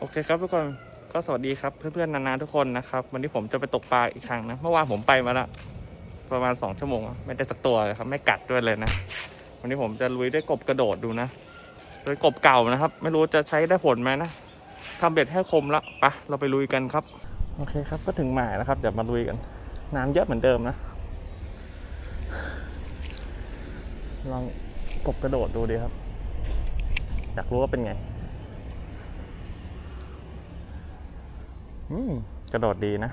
โอเคครับทุกคนก็สวัสดีครับ เพื่อนๆนานาทุกคนนะครับ วันนี้ผมจะไปตกปลาอีกครั้งนะเมื่อวานผมไปมาละประมาณสองชั่วโมงไม่ได้สักตัวเลยครับ ไม่กัดด้วยเลยนะ วันนี้ผมจะลุยด้วยกบกระโดดดูนะโดยกบเก่านะครับ ไม่รู้จะใช้ได้ผลไหมนะทำเบ็ดให้คมละปะเราไปลุยกันครับ โอเคครับก็ถึงหมายแล้วครับเดี๋ยวมาลุยกัน น้ำเยอะเหมือนเดิมนะ ลองกบกระโดดดูดีครับ อยากรู้ว่าเป็นไง อืม กระโดดดีนะ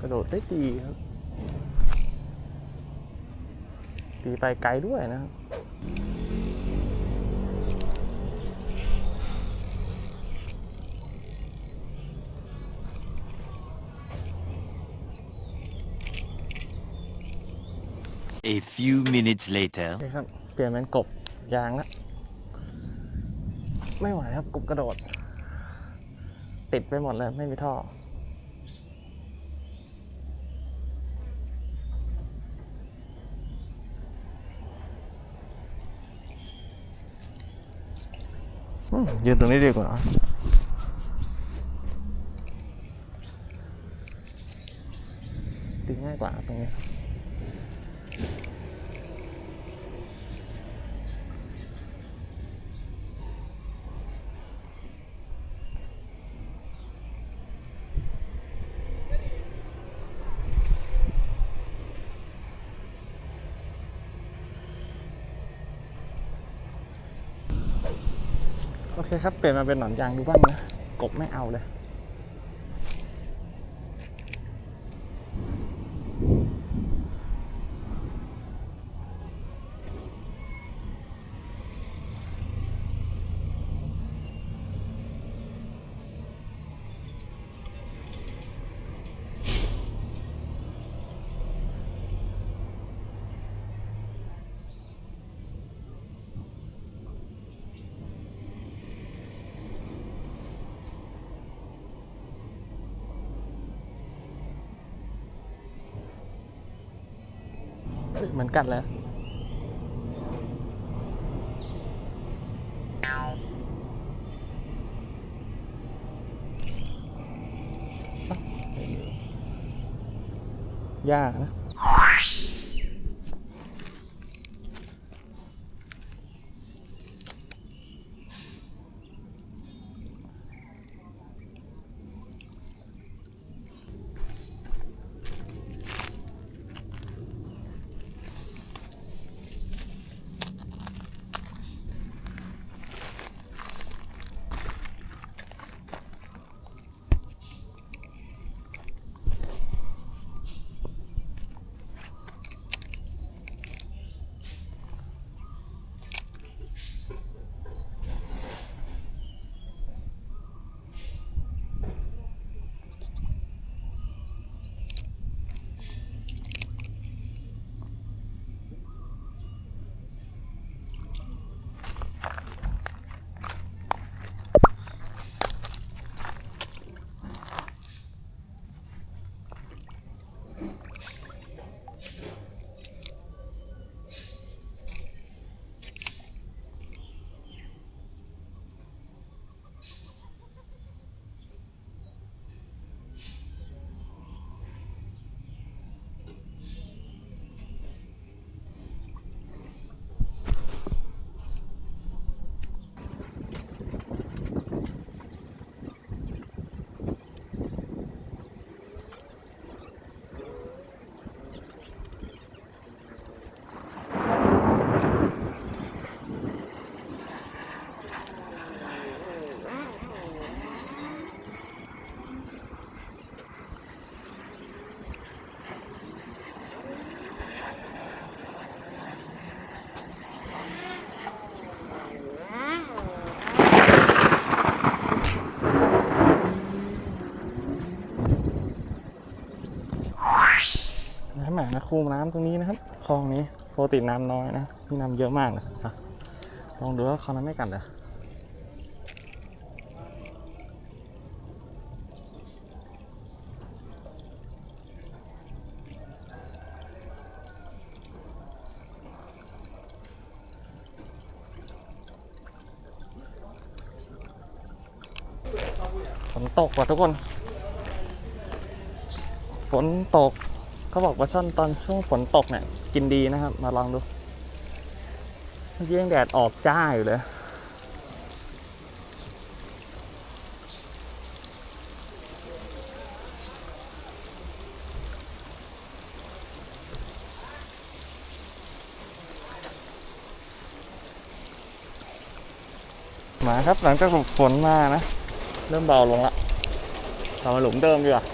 กระโดดได้ดีครับ ดีไปไกลด้วยนะครับ A few minutes later. โอเครับเปลี่ยนเป็นกบยางละไม่ไหวครับกบกระโดด ติดไปหมดเลยไม่มีท่อ ยืนตรงนี้ดีกว่าตีง่ายกว่าตรงนี้ โอเคครับ เปลี่ยนมาเป็นหนอนยางดูบ้างนะ กบไม่เอาเลย เหมือนกันเลยยากนะ คูน้ำตรงนี้นะครับคลองนี้โปรติน้ำน้อยนะมีน้ำเยอะมากเลยครับลองดูว่าคลองนั้นไม่กันเหรอฝนตกว่ะทุกคน ฝนตก เขาบอกปลาช่อนตอนช่วงฝนตกเนี่ยกินดีนะครับ มาลองดูเมื่อกี้ยังแดดออกจ้าอยู่เลยมาครับหลังจากฝนมานะ เริ่มเบาลงละเรามาหลุมเดิมดีกว่า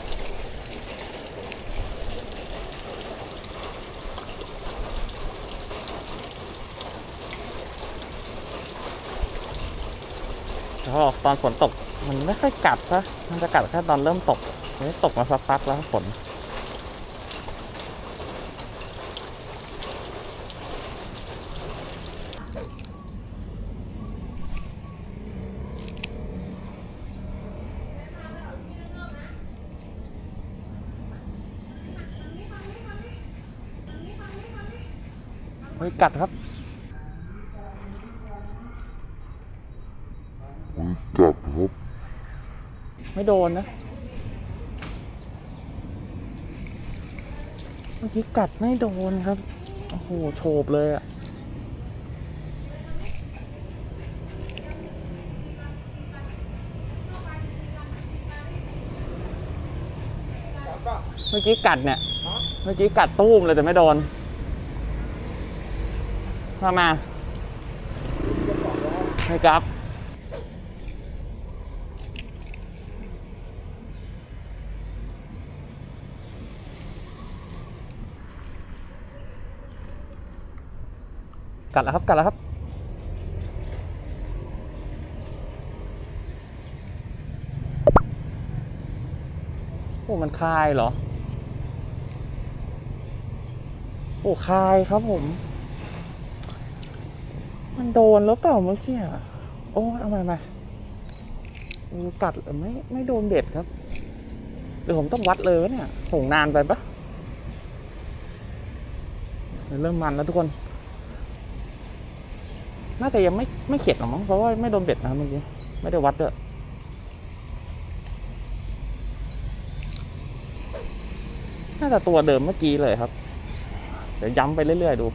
แล้วก็ตอนฝนตกมันไม่ค่อยกัดนะมันจะกัดแค่ตอนเริ่มตกนนี้ตกมาสักพักแล้วฝนเฮ้ยกัดครับ กลับครับ ไม่โดนนะ เมื่อกี้กัดไม่โดนครับ โอ้โห โฉบเลยอะเมื่อกี้กัดเนี่ย เมื่อกี้กัดตู้มเลยแต่ไม่โดน มามาไม่กลับ กัดแล้วครับกัดแล้วครับโอ้มันคายเหรอ โอ้คายครับผม มันโดนแล้วเปล่าเมื่อกี้โอ้เอามามากัดไม่ไม่โดนเบ็ดครับหรือผมต้องวัดเลยวะเนี่ยส่งนานไปปะเริ่มมันแล้วทุกคน น่าจะยังไม่ไม่เข็ดหรอกมั้งเพราะว่าไม่โดนเบ็ดนะเมื่อกี้ไม่ได้วัดด้วยน่าจะตัวเดิมเมื่อกี้เลยครับ เดี๋ยวย้ำไปเรื่อยๆดู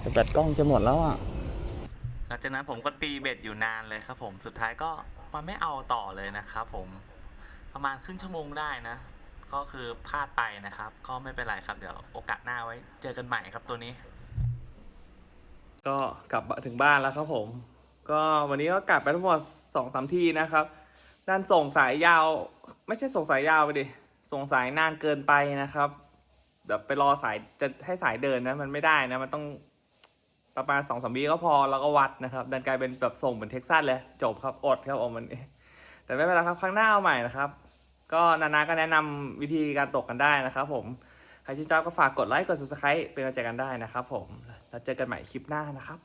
แต่แบตกล้องจะหมดแล้วอะหลังจากนั้นผมก็ตีเบ็ดอยู่นานเลยครับผมสุดท้ายก็มันไม่เอาต่อเลยนะครับผมประมาณครึ่งชั่วโมงได้นะ ก็คือพลาดไปนะครับ ก็ไม่เป็นไรครับเดี๋ยวโอกาสหน้าไว้ เจอกันใหม่ครับตัวนี้ ก็กลับถึงบ้านแล้วครับผม ก็วันนี้ก็กลับไปทั้งหมดสองสามทีนะครับ ด้านส่งสายยาว ไม่ใช่ส่งสายยาวไปดิ ส่งสายนานเกินไปนะครับแบบไปรอสายจะให้สายเดินนะ มันไม่ได้นะ มันต้องประมาณสองสามวิก็พอแล้วก็วัดนะครับดันกลายเป็นแบบส่งเหมือนเท็กซัสเลย จบครับอดครับออกมันนี้แต่ไม่เป็นไรครับครั้งหน้าเอาใหม่นะครับ ก็นานาก็แนะนำวิธีการตกกันได้นะครับ ผม ใครชื่นชอบก็ฝากกดไลค์กด subscribe เป็นกำลังใจกันได้นะครับผมแล้วเจอกันใหม่คลิปหน้านะครับ